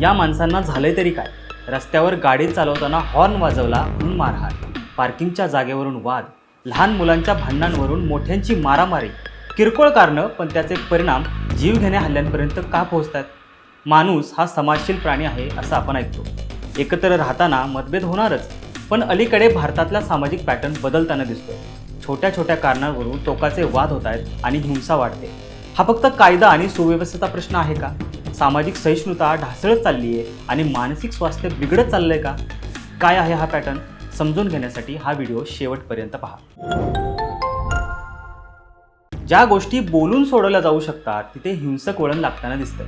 या माणसांना झालंय तरी काय? रस्त्यावर गाडी चालवताना हॉर्न वाजवला म्हणून मारहाण. पार्किंगच्या जागेवरून वाद. लहान मुलांच्या भांडणांवरून मोठ्यांची मारामारी. किरकोळ कारणं पण त्याचे परिणाम जीवघेण्या हल्ल्यांपर्यंत का पोहोचतात? माणूस हा समाजशील प्राणी आहे असं आपण ऐकतो. एकत्र राहताना मतभेद होणारच पण अलीकडे भारतातला सामाजिक पॅटर्न बदलताना दिसतोय. छोट्या छोट्या कारणांवरून टोकाचे वाद होत आहेत आणि हिंसा वाढते. हा फक्त कायदा आणि सुव्यवस्थेचा प्रश्न आहे का? सामाजिक सहिष्णुता ढासळत चालली आहे आणि मानसिक स्वास्थ्य बिघडत चाललंय का? काय आहे हा पॅटर्न? समजून घेण्यासाठी हा व्हिडिओ शेवटपर्यंत पहा. ज्या गोष्टी बोलून सोडवल्या जाऊ शकतात तिथे हिंसक वळण लागताना दिसतंय.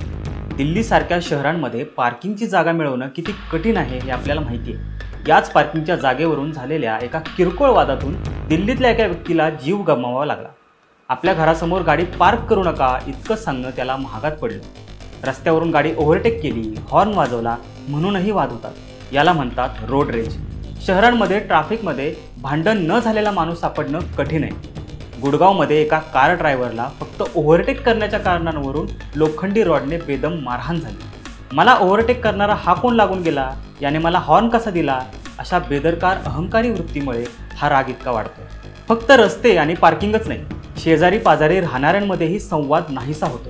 दिल्लीसारख्या शहरांमध्ये पार्किंगची जागा मिळवणं किती कठीण आहे हे आपल्याला माहिती आहे याच पार्किंगच्या जागेवरून झालेल्या एका किरकोळ वादातून दिल्लीतल्या एका व्यक्तीला जीव गमवावा लागला. आपल्या घरासमोर गाडी पार्क करू नका इतकं सांगणं त्याला महागात पडलं. रस्त्यावरून गाडी ओव्हरटेक केली हॉर्न वाजवला म्हणूनही वाद होतात. याला म्हणतात रोड रेज शहरांमध्ये ट्रॅफिकमध्ये भांडण न झालेला माणूस सापडणं कठीण आहे. गुडगावमध्ये एका कार ड्रायव्हरला फक्त ओव्हरटेक करण्याच्या कारणांवरून लोखंडी रॉडने बेदम मारहाण झाली. मला ओव्हरटेक करणारा हा कोण लागून गेला? याने मला हॉर्न कसा दिला? अशा बेदरकार अहंकारी वृत्तीमुळे हा राग इतका वाढतो फक्त रस्ते आणि पार्किंगच नाही शेजारी पाजारी राहणाऱ्यांमध्येही संवाद नाहीसा होतो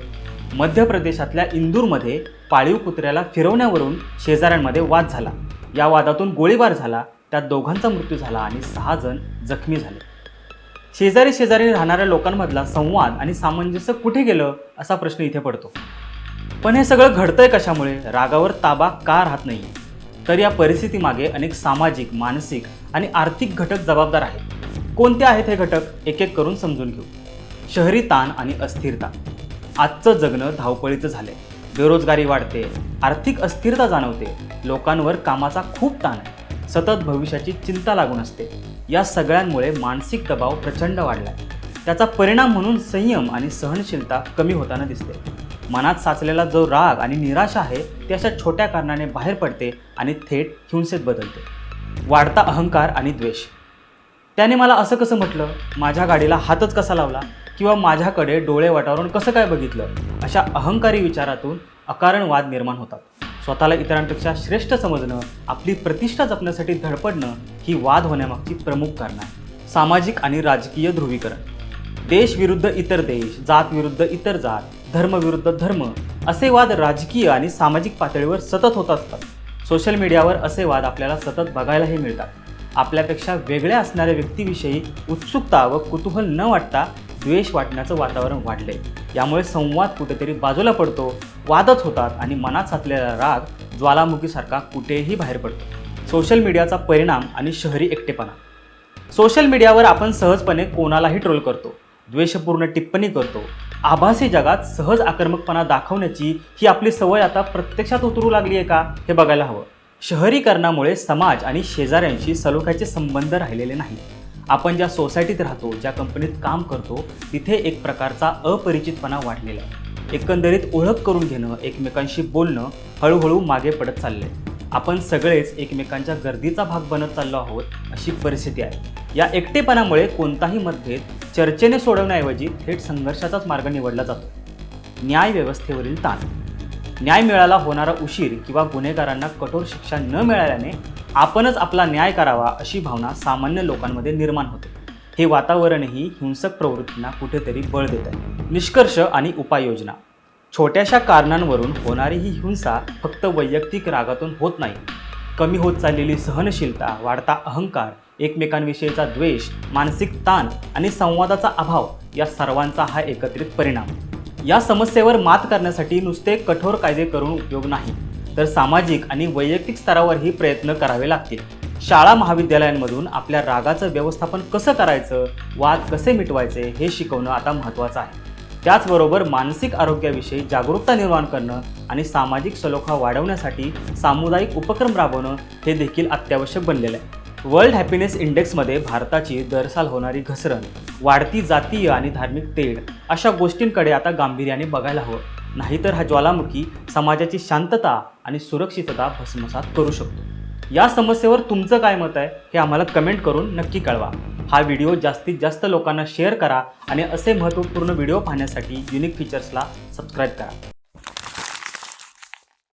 मध्य प्रदेशातल्या इंदूरमध्ये पाळीव कुत्र्याला फिरवण्यावरून शेजाऱ्यांमध्ये वाद झाला. या वादातून गोळीबार झाला. त्यात दोघांचा मृत्यू झाला आणि सहा जण जखमी झाले. शेजारी शेजारी राहणाऱ्या लोकांमधला संवाद आणि सामंजस्य कुठे गेलं असा प्रश्न इथे पडतो. पण हे सगळं घडतंय कशामुळे? रागावर ताबा का राहत नाही? तर या परिस्थितीमागे अनेक सामाजिक मानसिक आणि आर्थिक घटक जबाबदार आहेत. कोणते आहेत हे घटक? एक एक करून समजून घेऊ. शहरी ताण आणि अस्थिरता. आजचं जगणं धावपळीचं झालंय. बेरोजगारी वाढते आर्थिक अस्थिरता जाणवते लोकांवर कामाचा खूप ताण आहे. सतत भविष्याची चिंता लागून असते. या सगळ्यांमुळे मानसिक दबाव प्रचंड वाढलाय. त्याचा परिणाम म्हणून संयम आणि सहनशीलता कमी होताना दिसते. मनात साचलेला जो राग आणि निराशा आहे ती अशा छोट्या कारणाने बाहेर पडते आणि थेट हिंसेत बदलते. वाढता अहंकार आणि द्वेष. त्याने मला असं कसं म्हटलं? माझ्या गाडीला हातच कसा लावला? किंवा माझ्याकडे डोळे वाटावरून कसं काय बघितलं? अशा अहंकारी विचारातून अकारण वाद निर्माण होतात. स्वतःला इतरांपेक्षा श्रेष्ठ समजणं आपली प्रतिष्ठा जपण्यासाठी धडपडणं ही वाद होण्यामागची प्रमुख कारणं आहे सामाजिक आणि राजकीय ध्रुवीकरण. देश विरुद्ध इतर देश जात विरुद्ध इतर जात धर्म विरुद्ध धर्म असे वाद राजकीय आणि सामाजिक पातळीवर सतत होत असतात सोशल मीडियावर असे वाद आपल्याला सतत बघायलाही मिळतात. आपल्यापेक्षा वेगळ्या असणाऱ्या व्यक्तीविषयी उत्सुकता व कुतूहल न वाटता द्वेष वाटण्याचं वातावरण वाढले यामुळे संवाद कुठेतरी बाजूला पडतो वादच होतात आणि मनात साचलेला राग ज्वालामुखीसारखा कुठेही बाहेर पडतो. सोशल मीडियाचा परिणाम आणि शहरी एकटेपणा. सोशल मीडियावर आपण सहजपणे कोणालाही ट्रोल करतो द्वेषपूर्ण टिप्पणी करतो. आभासी जगात सहज आक्रमकपणा दाखवण्याची ही आपली सवय आता प्रत्यक्षात उतरू लागली आहे का? हे बघायला हवं. शहरीकरणामुळे समाज आणि शेजाऱ्यांशी सलोख्याचे संबंध राहिलेले नाही आपण ज्या सोसायटीत राहतो ज्या कंपनीत काम करतो तिथे एक प्रकारचा अपरिचितपणा वाढलेला आहे. एकंदरीत ओळख करून घेणं एकमेकांशी बोलणं हळूहळू मागे पडत चाललंय. आपण सगळेच एकमेकांच्या गर्दीचा भाग बनत चाललो आहोत अशी परिस्थिती आहे. या एकटेपणामुळे कोणताही मतभेद चर्चेने सोडवण्याऐवजी थेट संघर्षाचाच मार्ग निवडला जातो. न्याय व्यवस्थेवरील ताण. न्याय मिळायला होणारा उशीर किंवा गुन्हेगारांना कठोर शिक्षा न मिळाल्याने आपणच आपला न्याय करावा अशी भावना सामान्य लोकांमध्ये निर्माण होते. हे वातावरणही हिंसक प्रवृत्तींना कुठेतरी बळ देत. आहे निष्कर्ष आणि उपाययोजना. छोट्याशा कारणांवरून होणारी ही हिंसा फक्त वैयक्तिक रागातून होत नाही. कमी होत चाललेली सहनशीलता वाढता अहंकार एकमेकांविषयीचा द्वेष मानसिक ताण आणि संवादाचा अभाव या सर्वांचा हा एकत्रित परिणाम. या समस्येवर मात करण्यासाठी नुसते कठोर कायदे करून उपयोग नाही तर सामाजिक आणि वैयक्तिक स्तरावरही प्रयत्न करावे लागतील. शाळा महाविद्यालयांमधून आपल्या रागाचं व्यवस्थापन कसं करायचं वाद कसे मिटवायचे हे शिकवणं आता महत्त्वाचं आहे. त्याचबरोबर मानसिक आरोग्याविषयी जागरूकता निर्माण करणं आणि सामाजिक सलोखा वाढवण्यासाठी सामुदायिक उपक्रम राबवणं हे देखील अत्यावश्यक बनलेलं आहे. वर्ल्ड हॅपीनेस इंडेक्समध्ये भारताची दरसाल होणारी घसरण वाढती जातीय आणि धार्मिक तेढ अशा गोष्टींकडे आता गांभीर्याने बघायला हवं. नाहीतर हा ज्वालामुखी समाजाची शांतता आणि सुरक्षितता भस्मसात करू शकतो. या समस्येवर तुमचं काय मत आहे हे आम्हाला कमेंट करून नक्की कळवा. हा व्हिडिओ जास्तीत जास्त लोकांना शेअर करा आणि असे महत्त्वपूर्ण व्हिडिओ पाहण्यासाठी युनिक फीचर्सला सबस्क्राईब करा.